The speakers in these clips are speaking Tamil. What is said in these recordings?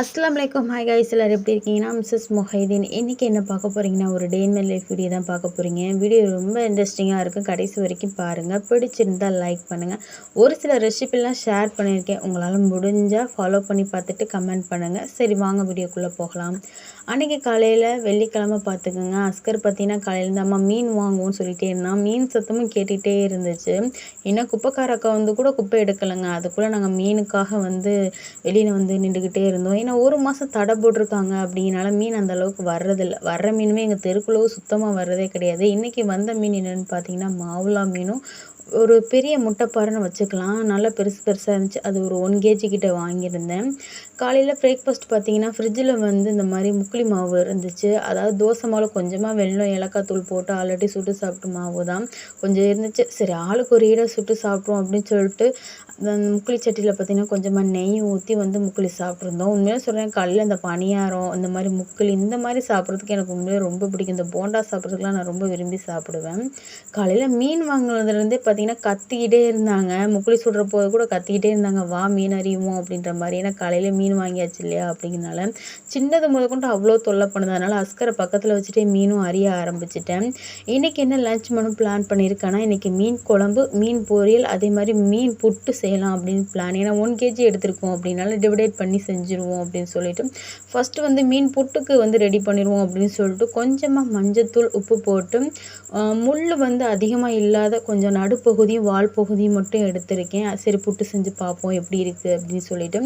அஸ்லாம் வலைக்கம் ஹாய் கைஸ் எல்லோரும் எப்படி இருக்கீங்கன்னா மிஸ்ஸஸ் மொஹைதீன் இன்றைக்கி என்ன பார்க்க போகிறீங்கன்னா ஒரு day in my life video தான் பார்க்க போகிறீங்க வீடியோ ரொம்ப இன்ட்ரெஸ்டிங்காக இருக்கும். கடைசி வரைக்கும் பாருங்கள் பிடிச்சிருந்தால் லைக் பண்ணுங்கள் ஒரு சில ரெசிபிலாம் ஷேர் பண்ணியிருக்கேன். உங்களால் முடிஞ்சால் ஃபாலோ பண்ணி பார்த்துட்டு கமெண்ட் பண்ணுங்கள் சரி வாங்க வீடியோக்குள்ளே போகலாம். அன்றைக்கி காலையில் வெள்ளிக்கிழமை பார்த்துக்கோங்க. அஸ்கர் பார்த்தீங்கன்னா காலையில் அம்மா மீன் வாங்குவோம்னு சொல்லிகிட்டே இருந்தான். மீன் சத்தமும் கேட்டுகிட்டே இருந்துச்சு. ஏன்னா குப்பைக்கார அக்கா வந்து கூட குப்பை எடுக்கலைங்க. அதுக்குள்ளே நாங்கள் மீனுக்காக வந்து வெளியில் வந்து நின்றுக்கிட்டே இருந்தோம். ஏன்னா ஒரு மாதம் தடை போட்டிருக்காங்க அப்படின்னால மீன் அந்த அளவுக்கு வர்றதில்ல. வர்ற மீனுமே எங்கள் தெருக்குள்ளவும் சுத்தமாக வர்றதே கிடையாது. இன்றைக்கி வந்த மீன் என்னென்னு பார்த்தீங்கன்னா மாவுளா மீனும் ஒரு பெரிய முட்டைப்பாறைன்னு வச்சுக்கலாம். நல்லா பெருசு பெருசாக இருந்துச்சு. அது ஒரு ஒன் கேஜி கிட்டே வாங்கியிருந்தேன். காலையில் பிரேக்ஃபாஸ்ட் பார்த்தீங்கன்னா ஃப்ரிட்ஜில் வந்து இந்த மாதிரி முக்குளி மாவு இருந்துச்சு. அதாவது தோசை மாவு கொஞ்சமாக வெள்ளம் ஏலக்காய் தூள் போட்டு ஆல்ரெடி சுட்டு சாப்பிட்டு மாவு தான் கொஞ்சம் இருந்துச்சு. சரி ஆளுக்கு ஒரு ஈடாக சுட்டு சாப்பிட்றோம் அப்படின்னு சொல்லிட்டு அந்த முக்குளி சட்டியில் பார்த்தீங்கன்னா கொஞ்சமாக நெய் ஊற்றி வந்து முக்குளி சாப்பிட்ருந்தோம் உண்மையாக சொல்கிறேன் காலையில் இந்த பணியாரம் இந்த மாதிரி முக்குளி இந்த மாதிரி சாப்பிட்றதுக்கு எனக்கு உண்மையாக ரொம்ப பிடிக்கும். இந்த போண்டா சாப்பிட்றதுக்குலாம் நான் ரொம்ப விரும்பி சாப்பிடுவேன். காலையில் மீன் வாங்கினதுலேருந்தே பார்த்தீங்கன்னா கத்திக்கிட்டே இருந்தாங்க. முக்குளி சுடுற போது கூட கத்திக்கிட்டே இருந்தாங்க. வா மீன் அறியுமோ அப்படின்ற மாதிரி. ஏன்னா காலையில் மீன் வாங்கியாச்சு இல்லையா அப்படிங்கிறனால. சின்னது முதற்கொண்டு அவ்வளோ தொல்லை பண்ணதுனால அஸ்கரை பக்கத்தில் வச்சுட்டே மீனும் அறிய ஆரம்பிச்சிட்டேன். இன்றைக்கி என்ன லஞ்ச் மனு பிளான் பண்ணியிருக்கேன்னா இன்றைக்கி மீன் குழம்பு மீன் பொரியல் அதே மாதிரி மீன் புட்டு செய்யலாம் அப்படின்னு பிளான் ஏன்னா ஒன் கேஜி எடுத்திருக்கோம் அப்படின்னால டிவைடேட் பண்ணி செஞ்சுருவோம் அப்படின்னு சொல்லிட்டு. ஃபஸ்ட்டு வந்து மீன் புட்டுக்கு வந்து ரெடி பண்ணிடுவோம் அப்படின்னு சொல்லிட்டு கொஞ்சமாக மஞ்சத்தூள் உப்பு போட்டு முள் வந்து அதிகமாக இல்லாத கொஞ்சம் பகுதி வால் பகுதியும் மட்டும் எடுத்திருக்கேன். சரி புட்டு செஞ்சு பார்ப்போம் எப்படி இருக்குது அப்படின்னு சொல்லிட்டு.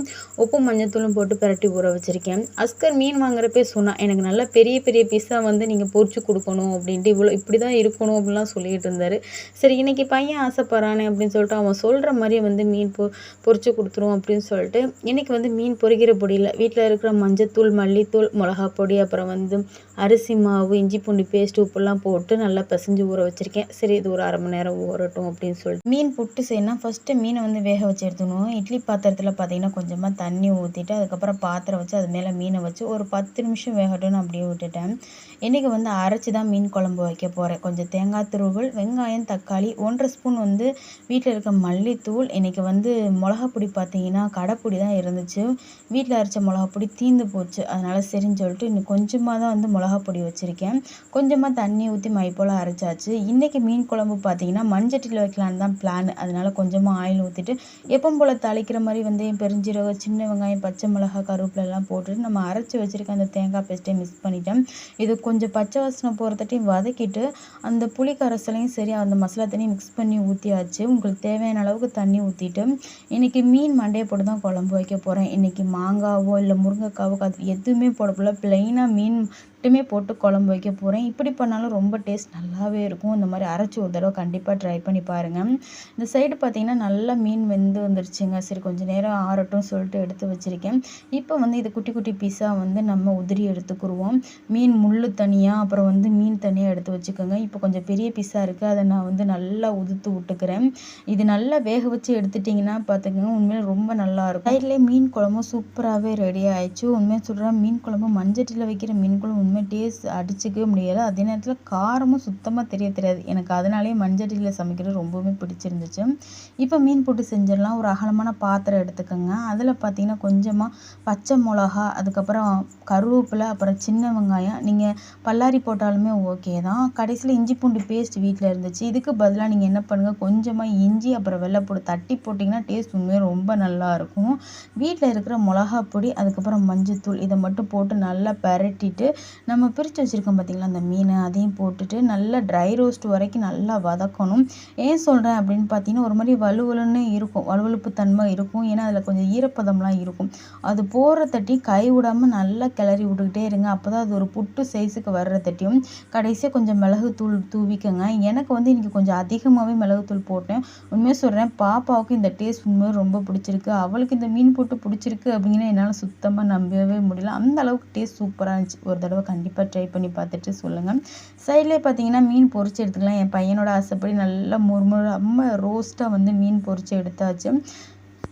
உப்பு மஞ்சத்தூளும் போட்டு பரட்டி ஊற வச்சுருக்கேன். அஸ்கர் மீன் வாங்குறப்பே சொன்னால் எனக்கு நல்லா பெரிய பெரிய பீஸாக வந்து நீங்கள் பொறிச்சு கொடுக்கணும் அப்படின்ட்டு இவ்வளோ இப்படி தான் இருக்கணும் அப்படின்லாம் சொல்லிகிட்டு இருந்தார். சரி இன்றைக்கி பையன் ஆசைப்பட்றானே அப்படின்னு சொல்லிட்டு அவன் சொல்கிற மாதிரியே வந்து மீன் பொ பொறிச்சு கொடுத்துரும் அப்படின்னு சொல்லிட்டு இன்றைக்கி வந்து மீன் பொறிக்கிற பொடியில் வீட்டில் இருக்கிற மஞ்சத்தூள் மல்லித்தூள் மிளகா பொடி அப்புறம் வந்து அரிசி மாவு இஞ்சி பூண்டு பேஸ்ட் உப்புலாம் போட்டு நல்லா பிசைஞ்சு ஊற வச்சுருக்கேன். சரி இது ஒரு அரை மணி நேரம் ஊறட்டும். அப்படின்னு சொல்லிட்டு மீன் புட்டு செய்யணும் ஃபஸ்ட்டு மீனை வந்து வேக வச்சு எடுத்துக்கணும். இட்லி பாத்திரத்தில் பார்த்தீங்கன்னா கொஞ்சமாக தண்ணி ஊற்றிட்டு அதுக்கப்புறம் பாத்திரம் வச்சு அது மேலே மீனை வச்சு ஒரு பத்து நிமிஷம் வேகட்டும்னு அப்படியே விட்டுட்டேன். இன்றைக்கி வந்து அரைச்சி தான் மீன் குழம்பு வைக்க போகிறேன் கொஞ்சம் தேங்காய் துருவல் வெங்காயம் தக்காளி ஒன்றரை ஸ்பூன் வந்து வீட்டில் இருக்க மல்லித்தூள் இன்றைக்கி வந்து மிளகாப்பொடி பார்த்தீங்கன்னா கடைப்பொடி தான் இருந்துச்சு. வீட்டில் அரைச்ச மிளகாப்பொடி தீந்து போச்சு. அதனால் சரின்னு சொல்லிட்டு இன்னும் கொஞ்சமாக தான் வந்து மிளகாப்பொடி வச்சுருக்கேன். கொஞ்சமாக தண்ணி ஊற்றி மை போல் அரைச்சாச்சு. இன்றைக்கி மீன் குழம்பு பார்த்தீங்கன்னா மண்சட்டியில் வைக்கலான்னு தான் பிளான் அதனால் கொஞ்சமாக ஆயில் ஊற்றிட்டு எப்பவும் போல் தாளிக்கிற மாதிரி வந்து பெருஞ்சீரகம் சின்ன வெங்காயம் பச்சை மிளகா கருவேப்பிலெல்லாம் போட்டுட்டு நம்ம அரைச்சி வச்சுருக்க அந்த தேங்காய் பேஸ்ட்டையும் மிக்ஸ் பண்ணிட்டேன். இது கொஞ்சம் பச்சை வாசனை போகிறதட்டையும் வதக்கிட்டு அந்த புளி கரைசலையும் சரி அந்த மசாலா தண்ணியும் மிக்ஸ் பண்ணி ஊற்றியாச்சு உங்களுக்கு தேவையான அளவுக்கு தண்ணி ஊற்றிட்டு இன்றைக்கி மீன் மண்டையை போட்டு தான் குழம்பு வைக்க போகிறேன் இன்றைக்கி மாங்காவோ இல்லை முருங்கைக்காவோ அது எதுவுமே போடக்குள்ள ப்ளெயினாக மீன் மட்டுமே போட்டு குழம்பு வைக்க போகிறேன் இப்படி பண்ணாலும் ரொம்ப டேஸ்ட் நல்லாவே இருக்கும். இந்த மாதிரி அரைச்சி ஒரு தடவை கண்டிப்பாக ட்ரை பண்ணி பாருங்கள் இந்த சைடு பார்த்திங்கன்னா நல்லா மீன் வெந்து வந்துருச்சுங்க. சரி கொஞ்சம் நேரம் ஆறட்டும் சொல்லிட்டு எடுத்து வச்சுருக்கேன். இப்போ வந்து இது குட்டி குட்டி பீஸாக வந்து நம்ம உதிரி எடுத்துக்குருவோம். மீன் முள் தனியாக அப்புறம் வந்து மீன் தனியாக எடுத்து வச்சுக்கோங்க. இப்போ கொஞ்சம் பெரிய பீஸாக இருக்குது அதை நான் வந்து நல்லா உதுத்து விட்டுக்கிறேன். இது நல்லா வேக வச்சு எடுத்துட்டிங்கன்னா பார்த்துக்கோங்க உண்மையில் ரொம்ப நல்லாயிருக்கும் சைட்லேயே மீன் குழம்பும் சூப்பராகவே ரெடி ஆயிடுச்சு. உண்மையாக சொல்கிறேன் மீன் குழம்பு மஞ்சட்டியில் வைக்கிற மீன் குழம்பு உண்மை டேஸ்ட் அடிச்சிக்கவே முடியாது அதே நேரத்தில் காரமும் சுத்தமாக தெரிய தெரியாது. எனக்கு அதனாலேயே மஞ்சட்டியில் சமைக்கிறது ரொம்பவுமே பிடிச்சிருந்துச்சு. இப்போ மீன் போட்டு செஞ்சிடலாம். ஒரு அகலமான பாத்திரம் எடுத்துக்கோங்க. அதில் பார்த்தீங்கன்னா கொஞ்சமாக பச்சை மிளகா அதுக்கப்புறம் கருவேப்பிலை அப்புறம் சின்ன வெங்காயம். நீங்கள் பல்லாரி போட்டாலுமே ஓகே தான். கடைசியில் இஞ்சி பூண்டு பேஸ்ட் வீட்டில் இருந்துச்சு. இதுக்கு பதிலாக நீங்கள் என்ன பண்ணுங்கள் கொஞ்சமாக இஞ்சி அப்புறம் வெள்ளைப்பூடு தட்டி போட்டிங்கன்னா டேஸ்ட் உண்மையாக ரொம்ப நல்லாயிருக்கும் வீட்டில் இருக்கிற மிளகா பொடி அதுக்கப்புறம் மஞ்சத்தூள் இதை மட்டும் போட்டு நல்லா பரட்டிட்டு நம்ம பிரித்து வச்சுருக்கோம் பார்த்திங்களா அந்த மீன் அதையும் போட்டுட்டு நல்லா ட்ரை ரோஸ்ட் வரைக்கும் நல்லா வதக்கணும். ஏன் சொல்கிறேன் அப்படின்னு பார்த்தீங்கன்னா ஒரு மாதிரி வலுவலுன்னு இருக்கும். வலுவலுப்பு தன்மை இருக்கும். ஏன்னா அதில் கொஞ்சம் ஈரப்பதம்லாம் இருக்கும். அது போகிற தட்டி கை விடாமல் நல்லா கிளறி விட்டுக்கிட்டே இருங்க. அப்போ தான் அது ஒரு புட்டு சைஸுக்கு வர்ற தட்டியும் கடைசியாக கொஞ்சம் மிளகு தூள் தூவிக்கங்க. எனக்கு வந்து இன்றைக்கி கொஞ்சம் அதிகமாகவே மிளகுத்தூள் போட்டேன். உண்மையாக சொல்கிறேன் பாப்பாவுக்கு இந்த டேஸ்ட் உண்மையாக ரொம்ப பிடிச்சிருக்கு. அவளுக்கு இந்த மீன் போட்டு பிடிச்சிருக்கு அப்படிங்கிற என்னால் சுத்தமாக நம்பவே முடியல. அந்த அளவுக்கு டேஸ்ட் சூப்பராக இருந்துச்சு. ஒரு தடவை கண்டிப்பாக ட்ரை பண்ணி பார்த்துட்டு சொல்லுங்கள் சைட்லேயே பார்த்தீங்கன்னா மீன் பொறிச்சு எடுத்துக்கலாம். என் பையனோட ஆசைப்படி நல்லா முறுமுறு ரொம்ப ரோஸ்ட்டாக வந்து மீன் பொறிச்சு எடுத்தாச்சு.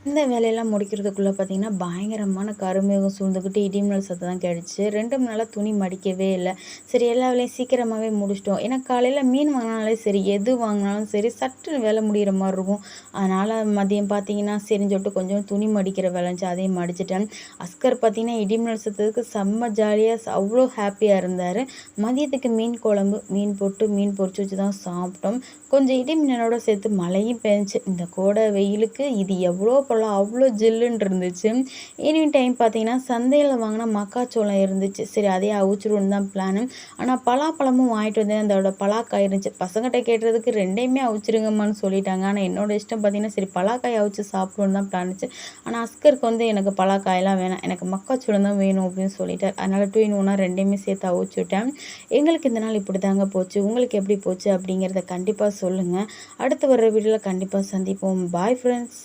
இந்த வேலையெல்லாம் முடிக்கிறதுக்குள்ளே பார்த்தீங்கன்னா பயங்கரமான கருமேகம் சூழ்ந்துக்கிட்டு இடிமின்னல் சத்தம் தான் கிடச்சி ரெண்டு மணி நாளாக துணி மடிக்கவே இல்லை. சரி எல்லா வேலையும் சீக்கிரமாகவே முடிச்சிட்டோம். ஏன்னா காலையில் மீன் வாங்கினாலே சரி எது வாங்கினாலும் சரி சட்டுன்னு வேலை முடிகிற மாதிரி இருக்கும். அதனால் மதியம் பார்த்தீங்கன்னா சரின்னு சொல்லிட்டு கொஞ்சம் துணி மடிக்கிற வேலைச்சு அதையும் மடிச்சிட்டேன். அஸ்கர் பார்த்தீங்கன்னா இடிமின்னல் சத்தத்துக்கு செம்ம ஜாலியாக அவ்வளோ ஹாப்பியாக இருந்தார். மதியத்துக்கு மீன் குழம்பு மீன் போட்டு மீன் பொறிச்சு வச்சு தான் சாப்பிட்டோம். கொஞ்சம் இடிமின்னலோட சேர்த்து மழையும் பெஞ்சிச்சு. இந்த கோடை வெயிலுக்கு இது எவ்வளோ பழம் அவ்வளோ ஜில்லுன்னு இருந்துச்சு. ஈவினிங் டைம் பார்த்தீங்கன்னா சந்தையில் வாங்கின மக்காச்சோளம் இருந்துச்சு. சரி அதே அவிச்சிருன்னு தான் பிளானு ஆனால் பலாப்பழமும் வாங்கிட்டு வந்தேன். அதோட பலாக்காய் இருந்துச்சு. பசங்கிட்ட கேட்டதுக்கு ரெண்டையுமே அவிச்சிருங்கம்மான்னு சொல்லிட்டாங்க. ஆனால் என்னோட இஷ்டம் பார்த்தீங்கன்னா சரி பலாக்காய் அவிச்சு சாப்பிடணுன்னு தான் பிளானுச்சு ஆனால் அஸ்கருக்கு வந்து எனக்கு பலாக்காயெல்லாம் வேணாம். எனக்கு மக்காச்சோளம் தான் வேணும் அப்படின்னு சொல்லிட்டார். அதனால் டூ இன் ஒன்னாக ரெண்டையுமே சேர்த்து அவிச்சு விட்டேன். எங்களுக்கு இந்த நாள் இப்படி தாங்க போச்சு. உங்களுக்கு எப்படி போச்சு அப்படிங்கிறத கண்டிப்பாக சொல்லுங்கள் அடுத்து வர்ற வீடியோவில் கண்டிப்பாக சந்திப்போம். Bye friends